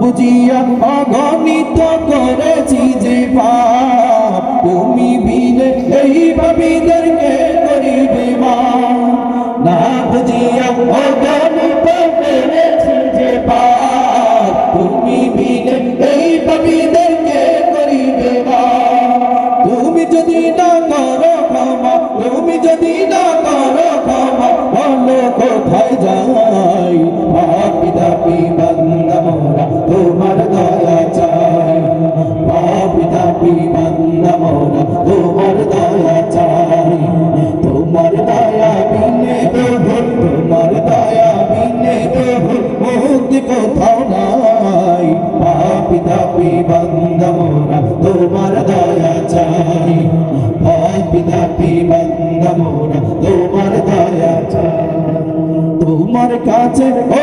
বুঝিয়া অগণিত করেছি যে পাপ। তুমি বিনে এই ভাবিদেরকে করিবে মা। না বুঝিয়া অগণিত করেছি যে পাপ। তুমি বিনে এই ভাবিদেরকে করিবে মা। তুমি যদি না করো ক্ষমা, তুমি যদি না করো ক্ষমা, বলো কোথায় যাই দাপি বান্দা মোরা তোমার দয়া চাই। পাপি দাপি বান্দমোরা তোমার দয়া চাই। তোমার কাছে, ও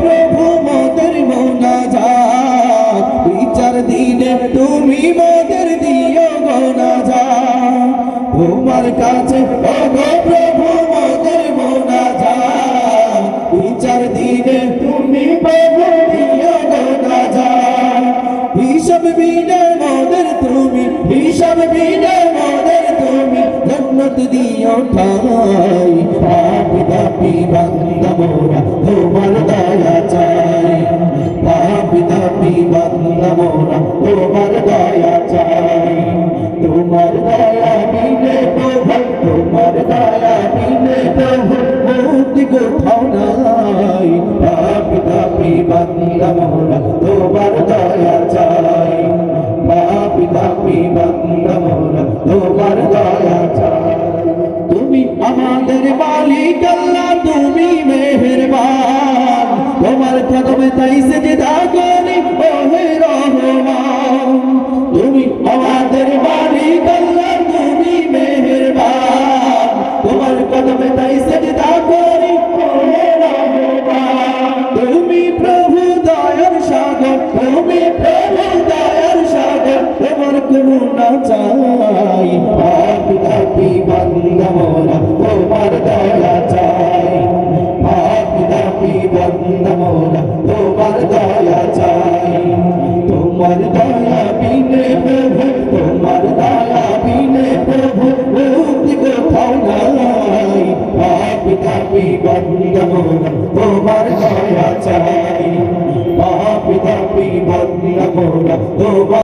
প্রভু, মোদের মোনাজাত বিচার দিনে তুমি মোদের দিও মোনাজাত তোমার কাছে প্রভু, মোদের মোনাজাত বিচার দিনে তুমি প্রভু হিসাব বিনে মোদের তুমি জন্নত দিও ঠাই। পাপি দাপি বান্দা মোরা তোমার দয়া চাই। পাপি দাপি বান্দা মোরা তোমার দয়া চাই। তোমার দয়া বিনে প্রভু, তোমার দয়া বিনে প্রভু মুক্তি কোথাও নাই। পাপি দাপি বান্দা মোরা বান্দা মোরা তোমার করুণা চাই। পাপি দাপি বান্দা মোরা তোমার দয়া চাই। পাপি দাপি বান্দা মোরা তোমার দয়া চাই। তোমার দয়া বিনে প্রভু, তোমার দয়া বিনে প্রভু, মুক্তি কোথাও নাই। পাপি দাপি বান্দা মোরা তোমার দয়া চাই। পাপি দাপি বান্দা মোরা তোমার